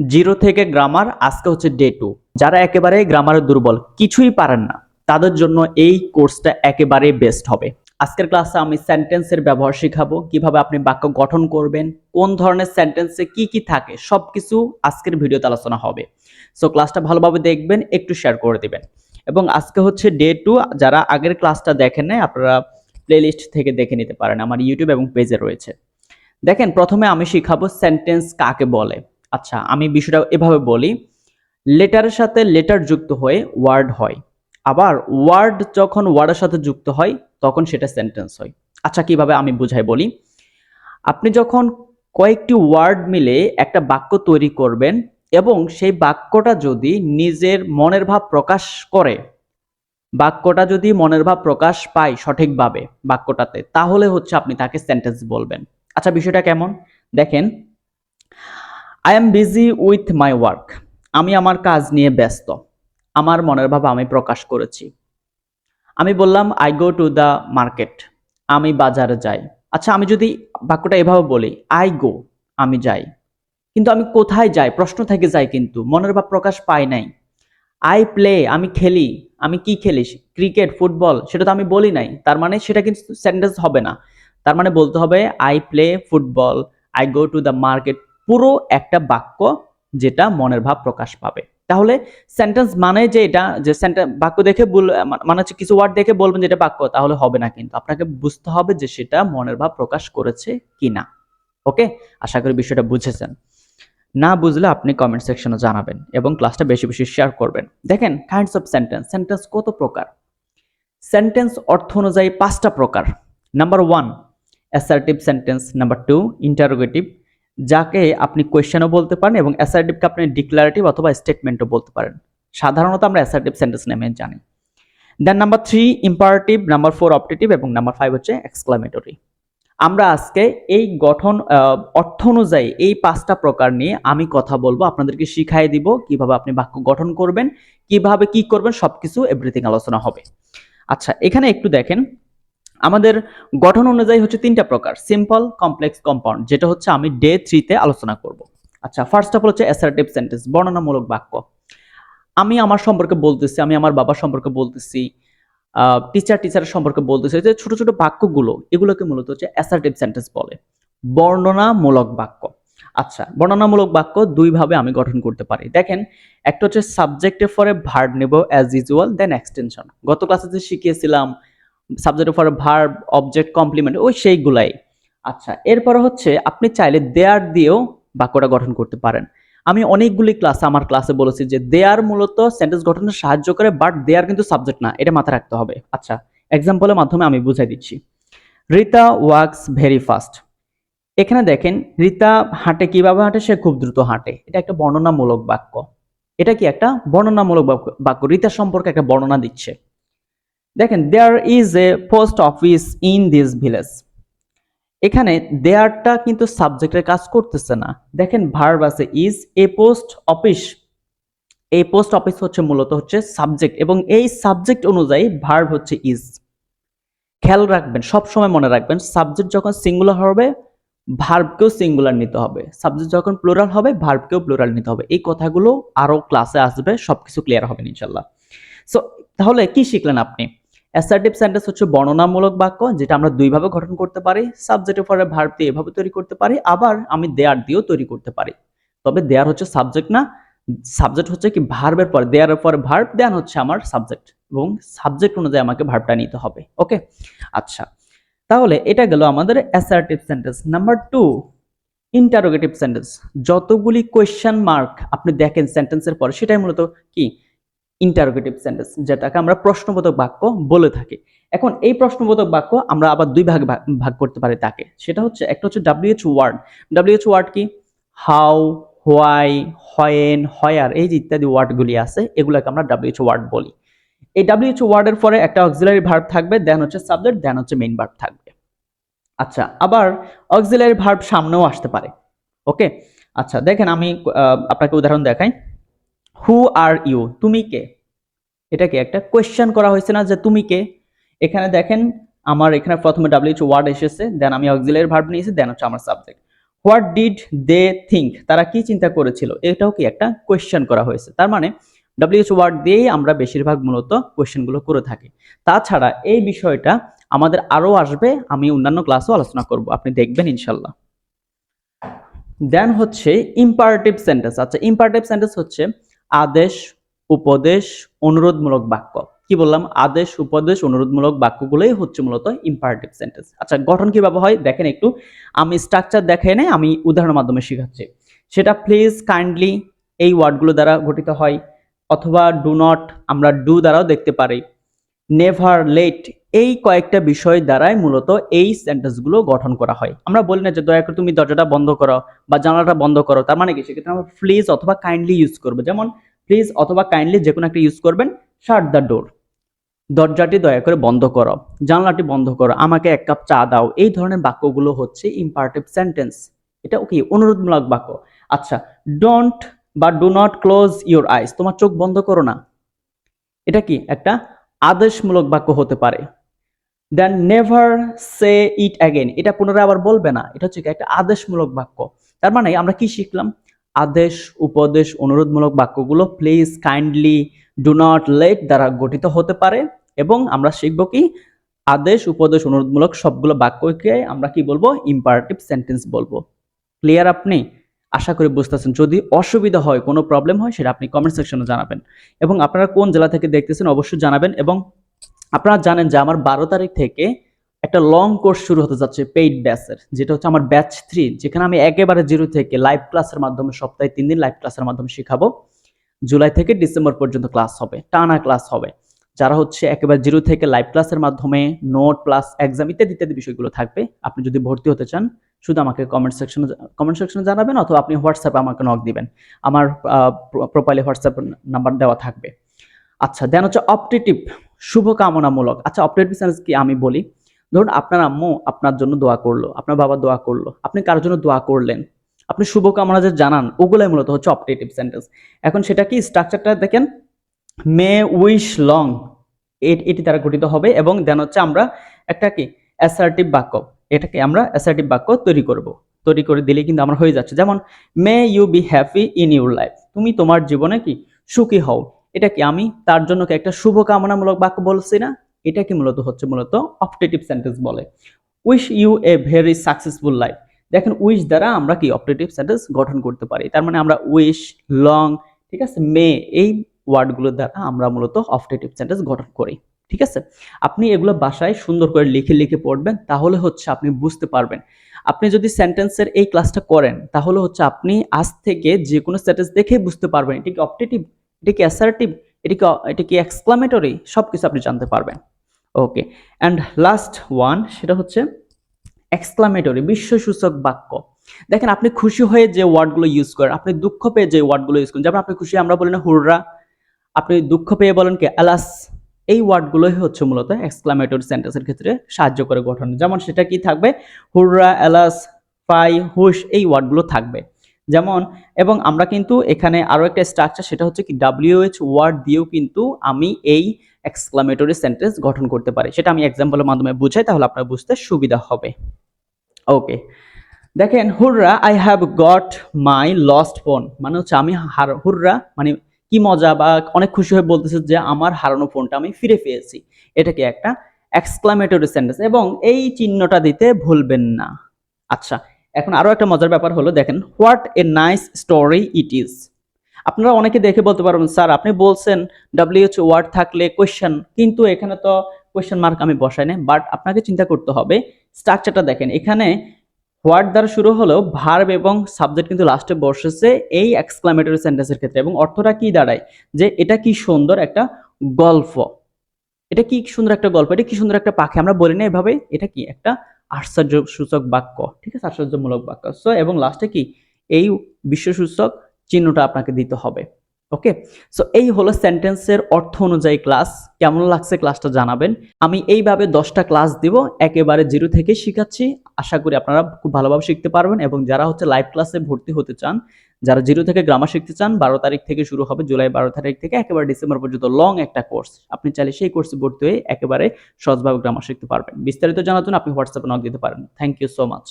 Zero থেকে grammar, আজকে হচ্ছে ডে টু যারা একেবারে গ্রামারে দুর্বল, কিছুই পারেন না। তাদের জন্য এই কোর্সটা একেবারে বেস্ট হবে। আজকের ক্লাসে আমি সেন্টেন্সের ব্যবহার শিখাবো, কীভাবে আপনি বাক্য গঠন করবেন, কোন ধরনের সেন্টেন্সে কি কি থাকে সব কিছু আজকের ভিডিওতে আলোচনা হবে। সো ক্লাসটা ভালোভাবে দেখবেন, একটু শেয়ার করে দিবেন। এবং আজকে হচ্ছে ডে টু যারা আগের ক্লাসটা দেখেন নাই, আপনারা প্লেলিস্ট থেকে দেখে নিতে পারেন। আমার ইউটিউব এবং পেজে রয়েছে। দেখেন, প্রথমে আমি শিখাবো সেন্টেন্স কাকে বলে। আচ্ছা আমি বিষয়টা এভাবে বলি। লেটারের সাথে লেটার যুক্ত হয়ে ওয়ার্ড হয়। আবার ওয়ার্ড যখন ওয়ার্ডের সাথে যুক্ত হয়, তখন সেটা সেন্টেন্স হয়। আচ্ছা কীভাবে আমি বুঝাই বলি? আপনি যখন কয়েকটি ওয়ার্ড মিলে একটা বাক্য তৈরি করবেন এবং সেই বাক্যটা যদি নিজের মনের ভাব প্রকাশ করে, বাক্যটা যদি মনের ভাব প্রকাশ পায় সঠিকভাবে বাক্যটাতে, তাহলে হচ্ছে আপনি তাকে সেন্টেন্স বলবেন। আচ্ছা বিষয়টা কেমন? দেখেন I am busy with my work আমি আমার কাজ নিয়ে ব্যস্ত। আমার মনের ভাব আমি প্রকাশ করেছি। আমি বললাম I go to the market আমি বাজারে যাই। আচ্ছা আমি যদি বাক্যটা এভাবে বলি আই গো আমি যাই। কিন্তু আমি কোথায় যাই? প্রশ্ন থেকে যাই কিন্তু। মনের ভাব প্রকাশ পাই নাই। আই প্লে আমি খেলি। আমি কি খেলি? ক্রিকেট, ফুটবল, সেটা তো আমি বলি নাই। তার মানে সেটা কিন্তু সেন্টেন্স হবে না। তার মানে বলতে হবে I play football I go to the market পুরো একটা বাক্য যেটা মনের ভাব প্রকাশ পাবে। তাহলে সেন্টেন্স মানে যে এটা, যে সেন্টেন্স বাক্য দেখে মানে হচ্ছে কিছু ওয়ার্ড দেখে বলবেন যে এটা বাক্য, তাহলে হবে না কিন্তু। আপনাকে বুঝতে হবে যে সেটা মনের ভাব প্রকাশ করেছে কিনা। ওকে? আশা করি বিষয়টা বুঝেছেন। না বুঝলে আপনি কমেন্ট সেকশনে জানাবেন এবং ক্লাসটা বেশি বেশি শেয়ার করবেন। দেখেন কাইন্ডস অফ সেন্টেন্স সেন্টেন্স কত প্রকার? সেন্টেন্স অর্থ অনুযায়ী পাঁচটা প্রকার। Number one assertive sentence number two interrogative যাকে আপনি কোয়েশ্চেনও বলতে পারেন এবং অ্যাসার্টিভকে আপনি ডিক্লারেটিভ অথবা স্টেটমেন্টও বলতে পারেন। সাধারণত আমরা অ্যাসার্টিভ সেন্টেন্স নামে জানি। Then number three imperative number four optative এবং নাম্বার ফাইভ হচ্ছে এক্সক্লামেটরি আমরা আজকে এই গঠন অর্থ অনুযায়ী এই পাঁচটা প্রকার নিয়ে আমি কথা বলব, আপনাদেরকে শিখাই দিব কীভাবে আপনি বাক্য গঠন করবেন, কীভাবে কি করবেন, সবকিছু এভরিথিং আলোচনা হবে। আচ্ছা এখানে একটু দেখেন। আমাদের গঠন অনুযায়ী হচ্ছে তিনটা প্রকার সিম্পল কমপ্লেক্স কম্পাউন্ড যেটা হচ্ছে আমি ডে থ্রিতে আলোচনা করব। আচ্ছা ফার্স্ট অফ অল হচ্ছে অ্যাসার্টিভ সেন্টেন্স বর্ণনামূলক বাক্য। আমি আমার সম্পর্কে বলতেছি, আমি আমার বাবার সম্পর্কে বলতেছি টিচার টিচারের সম্পর্কে বলতেছি যে ছোট ছোট বাক্যগুলো, এগুলোকে মূলত হচ্ছে অ্যাসার্টিভ সেন্টেন্স বলে। বর্ণনামূলক বাক্য। আচ্ছা বর্ণনামূলক বাক্য দুইভাবে আমি গঠন করতে পারি। দেখেন, একটা হচ্ছে সাবজেক্টের পরে ভার্ড নেব অ্যাজ ইউজুয়াল দেন এক্সটেনশন গত ক্লাসে যে শিখিয়েছিলাম সাবজেক্টের পরে ভার্ব অবজেক্ট কমপ্লিমেন্ট ওই সেইগুলাই। আচ্ছা এরপর হচ্ছে আপনি চাইলে দেয়ার দিয়েও বাক্যটা গঠন করতে পারেন। আমি অনেকগুলি ক্লাস আমার ক্লাসে বলেছি যে দেয়ার মূলত সেন্টেন্স গঠনে সাহায্য করে বাট দেয়ার কিন্তু সাবজেক্ট না, এটা মাথায় রাখতে হবে। আচ্ছা এক্সাম্পলের মাধ্যমে আমি বুঝাই দিচ্ছি। রিতা ওয়ার্কস ভেরি ফাস্ট এখানে দেখেন রিতা হাঁটে, কীভাবে হাঁটে? সে খুব দ্রুত হাঁটে। এটা একটা বর্ণনামূলক বাক্য। এটা কি একটা বর্ণনামূলক বাক্য? রিতা সম্পর্কে একটা বর্ণনা দিচ্ছে। দেখেন there is a post office in this village এখানে দেয়ারটা কিন্তু সাবজেক্টের কাজ করতেছে না। দেখেন ভার্ব আছে ইজ এ পোস্ট অফিস এই পোস্ট অফিস হচ্ছে মূলত হচ্ছে সাবজেক্ট এবং এই সাবজেক্ট অনুযায়ী ভার্ব হচ্ছে ইজ খেয়াল রাখবেন সব সময় মনে রাখবেন সাবজেক্ট যখন সিঙ্গুলার হবে ভার্বকেও সিঙ্গুলার নিতে হবে। সাবজেক্ট যখন প্লোরাল হবে ভার্বকেও প্লোরাল নিতে হবে। এই কথাগুলো আরও ক্লাসে আসবে, সবকিছু ক্লিয়ার হবে ইনশাল্লাহ। সো তাহলে কি শিখলেন আপনি? অ্যাসার্টিভ সেন্টেন্স হচ্ছে বর্ণনামূলক বাক্য যেটা আমরা দুইভাবে গঠন করতে পারি সাবজেক্টের পরে ভার্ব দিয়ে এভাবে তৈরি করতে পারি, আবার আমি দেয়ার দিয়েও তৈরি করতে পারি। তবে দেয়ার হচ্ছে সাবজেক্ট না সাবজেক্ট হচ্ছে কি ভার্বের পর দেয়ারের পরে ভার্ব দেন হচ্ছে আমার সাবজেক্ট এবং সাবজেক্ট অনুযায়ী আমাকে ভার্বটা নিতে হবে ওকে আচ্ছা তাহলে এটা গেল আমাদের assertive sentence number two interrogative sentence যতগুলি কোয়েশ্চেন মার্ক আপনি দেখেন সেন্টেন্সের পরে, সেটাই মূলত কি? ইন্টারোগেটিভ সেন্টেন্স যেটাকে আমরা প্রশ্নবোধক বাক্য বলে থাকি। এখন এই প্রশ্নবোধক বাক্য আমরা আবার দুই ভাগে ভাগ- করতে পারি তাকে। সেটা হচ্ছে, একটা হচ্ছে ডাব্লিউএইচ ওয়ার্ড ডাব্লিউএইচ ওয়ার্ড কি? হাউ হোয়াই হয়েন হয়ার এই যে ইত্যাদি ওয়ার্ডগুলি আছে, এগুলোকে আমরা ডাব্লিউএইচ ওয়ার্ড বলি। এই ডাব্লিউএইচ ওয়ার্ডের পরে একটা অক্সিলারি ভার্ব থাকবে দেন হচ্ছে সাবজেক্ট দেন হচ্ছে মেইন ভার্ব থাকবে। আচ্ছা আবার অক্সিলারি ভার্ব সামনেও আসতে পারে। ওকে আচ্ছা দেখেন আমি আপনাকে উদাহরণ দেখাই। হু আর ইউ তুমি কে? এটাকে একটা কোয়েশ্চেন করা হয়েছে না যে তুমি কে? এখানে দেখেন, আমার এখানে প্রথমে ডাব্লিউএইচ ওয়ার্ড এসেছে দেন আমি অক্সিলারি ভার্ব নিয়েছি দেন হচ্ছে আমার subject what did they think তারা কি চিন্তা করেছিল? এটাও কি একটা কোয়েশ্চেন করা হয়েছে। তার মানে ডব্লিউএইচ ওয়ার্ড দিয়েই আমরা বেশিরভাগ মূলত কোয়েশ্চেনগুলো করে থাকি। তাছাড়া এই বিষয়টা আমাদের আরও আসবে, আমি অন্যান্য ক্লাসও আলোচনা করব, আপনি দেখবেন ইনশাল্লাহ। দেন হচ্ছে ইম্পারেটিভ সেন্টেন্স আচ্ছা ইম্পারেটিভ সেন্টেন্স হচ্ছে আদেশ, উপদেশ, অনুরোধমূলক বাক্য। কি বললাম? আদেশ, উপদেশ, অনুরোধমূলক বাক্যগুলোই হচ্ছে মূলত ইম্পারেটিভ সেন্টেন্স আচ্ছা গঠন কীভাবে হয়? দেখেন একটু। আমি স্ট্রাকচার দেখে নে আমি উদাহরণের মাধ্যমে শেখাচ্ছি। সেটা প্লিজ কাইন্ডলি এই ওয়ার্ডগুলো দ্বারা গঠিত হয়, অথবা ডু নট আমরা ডু দ্বারাও দেখতে পারি। নেভার লেট এই কয়েকটা বিষয় দ্বারাই মূলত এই সেন্টেন্সগুলো গঠন করা হয়। আমরা বলি না যে, দয়া করে তুমি দরজাটা বন্ধ করো বা জানালাটা বন্ধ করো। তার মানে কি? সেক্ষেত্রে আমরা প্লিজ অথবা কাইন্ডলি ইউজ করব। যেমন প্লিজ অথবা কাইন্ডলি যে কোনো একটা ইউজ করবেন শার্ট দ্য ডোর দরজাটি দয়া করে বন্ধ করো, জানলাটি বন্ধ করো, আমাকে এক কাপ চা দাও। এই ধরনের বাক্যগুলো হচ্ছে ইম্পারেটিভ সেন্টেন্স এটা কি অনুরোধমূলক বাক্য। আচ্ছা ডোন্ট বা do not close your eyes তোমার চোখ বন্ধ করো না। এটা কি? একটা আদেশমূলক বাক্য হতে পারে। দেন নেভার সে ইট অ্যাগেন এটা পুনরায় আবার বলবে না। এটা হচ্ছে একটা আদেশমূলক বাক্য। তার মানে আমরা কি শিখলাম? আদেশ, উপদেশ, অনুরোধমূলক বাক্যগুলো please kindly do not let দ্বারা গঠিত হতে পারে এবং আমরা শিখব কি? আদেশ, উপদেশ, অনুরোধমূলক সবগুলো বাক্যকে আমরা কি বলব? ইম্পারেটিভ সেন্টেন্স বলব। ক্লিয়ার আপনি? আশা করি বুঝতেছেন। যদি অসুবিধা হয়, কোনো প্রবলেম হয়, সেটা আপনি কমেন্ট সেকশনে জানাবেন। এবং আপনারা কোন জেলা থেকে দেখতেছেন, অবশ্যই জানাবেন এবং আপনারা জানেন যে আমার বারো তারিখ থেকে একটা লং কোর্স শুরু হতে যাচ্ছে পেইড ব্যাচের যেটা হচ্ছে আমার ব্যাচ থ্রি যেখানে আমি একেবারে জিরো থেকে লাইভ ক্লাসের মাধ্যমে, সপ্তাহে তিন দিন লাইভ ক্লাসের মাধ্যমে শেখাবো। জুলাই থেকে ডিসেম্বর পর্যন্ত ক্লাস হবে, টানা ক্লাস হবে। যারা হচ্ছে একেবারে জিরো থেকে লাইভ ক্লাসের মাধ্যমে নোট প্লাস এক্সাম ইত্যাদি ইত্যাদি বিষয়গুলো থাকবে, আপনি যদি ভর্তি হতে চান, শুধু আমাকে কমেন্ট সেকশনে কমেন্ট সেকশনে জানাবেন অথবা আপনি হোয়াটসঅ্যাপে আমাকে নক দিবেন। আমার প্রোফাইলে হোয়াটসঅ্যাপ নাম্বার দেওয়া থাকবে। আচ্ছা দেন হচ্ছে অপটেটিভ শুভকামনামূলক। আচ্ছা অপটেটিভ সেন্স কি আমি বলি? ধরুন আপনার আম্মু আপনার জন্য দোয়া করল, আপনার বাবা দোয়া করল, আপনি কারোর জন্য দোয়া করলেন, আপনি শুভকামনা যে জানান, ওগুলাই মূলত হচ্ছে অপটেটিভ সেন্টেন্স এখন সেটা কি স্ট্রাকচারটা দেখেন? মে উইশ লং এটি দ্বারা গঠিত হবে এবং দেন হচ্ছে আমরা একটা কি? অ্যাসার্টিভ বাক্য, এটাকে আমরা অ্যাসার্টিভ বাক্য তৈরি করব। তৈরি করে দিলে কিন্তু আমরা হয়ে যাচ্ছে। যেমন may you be happy in your life তুমি তোমার জীবনে কি সুখী হও। এটা কি আমি? তার জন্য কি একটা শুভকামনামূলক বাক্য বলছি না? এটা কি মূলত হচ্ছে মূলত অপটেটিভ সেন্টেন্স বলে। Wish you a very successful life. দেখেন উইশ দ্বারা আমরা কি অপটেটিভ সেন্টেন্স গঠন করতে পারি। তার মানে আমরা উইশ, লং, ঠিক আছে? মে, এই ওয়ার্ডগুলোর দ্বারা আমরা মূলত অপটেটিভ সেন্টেন্স গঠন করি। ঠিক আছে? আপনি এগুলো বাসায় সুন্দর করে লিখে লিখে পড়বেন, তাহলে হচ্ছে আপনি বুঝতে পারবেন। আপনি যদি সেন্টেন্সের এই ক্লাসটা করেন, তাহলে হচ্ছে আপনি আজ থেকে যে কোনো সেন্টেন্স দেখে বুঝতে পারবেন। এটা কি অপটেটিভ এটা কি অ্যাসার্টিভ এটা কি এটা কি এক্সক্লামেটরি সব কিছু আপনি জানতে পারবেন। ওকে অ্যান্ড লাস্ট ওয়ান সেটা হচ্ছে এক্সক্লামেটরি বিশ্বসূচক বাক্য। দেখেন, আপনি খুশি হয়ে যে ওয়ার্ডগুলো ইউজ করেন, আপনি দুঃখ পেয়ে যে ওয়ার্ডগুলো ইউজ করেন, যেমন আপনি খুশি, আমরা বলি না হুররা, আপনি দুঃখ পেয়ে বলেন কি আলাস এই ওয়ার্ডগুলোই হচ্ছে মূলত এক্সক্লামেটরি সেন্টেন্সের ক্ষেত্রে সাহায্য করে গঠন। যেমন সেটা কি থাকবে? হুররা অ্যালাস ফাই হুশ, এই ওয়ার্ডগুলো থাকবে। যেমন, এবং আমরা কিন্তু এখানে আরও একটা স্ট্রাকচার সেটা হচ্ছে কি ডাব্লিউএইচ ওয়ার্ড দিয়েও কিন্তু আমি এই এক্সক্লামেটরি সেন্টেন্স গঠন করতে পারি। সেটা আমি এক্সাম্পলের মাধ্যমে বুঝাই, তাহলে আপনার বুঝতে সুবিধা হবে। ওকে দেখেন, hurrah I have got my lost phone মানে হচ্ছে আমি হার, হুররা মানে কি মজা বা অনেক খুশি হয়ে বলতেছে যে আমার হারানো ফোনটা আমি ফিরে পেয়েছি। এটা কি একটা এক্সক্লামেটরি সেন্টেন্স এবং এই চিহ্নটা দিতে ভুলবেন না। আচ্ছা এখন আরও একটা মজার ব্যাপার হলো, দেখেন what a nice story it is আপনারা অনেকে দেখে বলতে পারবেন, স্যার, আপনি বলছেন ডাব্লিউএইচ ওয়ার্ড থাকলে কোয়েশ্চেন কিন্তু এখানে তো কোয়েশ্চেন মার্ক আমি বসাই না বাট আপনাকে চিন্তা করতে হবে স্ট্রাকচারটা দেখেন, এখানে হোয়াট দ্বারা শুরু হলেও ভার্ব এবং সাবজেক্ট কিন্তু লাস্টে বসেছে এই এক্সক্লামেটরি সেন্টেন্সের ক্ষেত্রে। এবং অর্থটা কি দাঁড়ায়? যে এটা কি সুন্দর একটা গল্প। এটা কি সুন্দর একটা গল্প? এটা কি সুন্দর একটা পাখি? আমরা বলি না এভাবে, এটা কি একটা আশ্চর্য সূচক বাক্য, ঠিক আছে? আশ্চর্যমূলক বাক্য। সো এবং লাস্টে কি? এই বিশ্বসূচক চিহ্নটা আপনাকে দিতে হবে ওকে সো এই হলো সেন্টেন্সের অর্থ অনুযায়ী ক্লাস কেমন লাগছে ক্লাসটা জানাবেন? আমি এইভাবে দশটা ক্লাস দিব, একেবারে জিরো থেকে শিখাচ্ছি। আশা করি আপনারা খুব ভালোভাবে শিখতে পারবেন এবং যারা হচ্ছে লাইভ ক্লাসে ভর্তি হতে চান যারা জিরো থেকে গ্রামার শিখতে চান, বারো তারিখ থেকে শুরু হবে, জুলাই বারো তারিখ থেকে একেবারে ডিসেম্বর পর্যন্ত লং একটা কোর্স আপনি চাইলে সেই কোর্সে ভর্তি হয়ে একেবারে সহজভাবে গ্রামার শিখতে পারবেন। বিস্তারিত জানার জন্য আপনি হোয়াটসঅ্যাপে নক দিতে পারেন। Thank you so much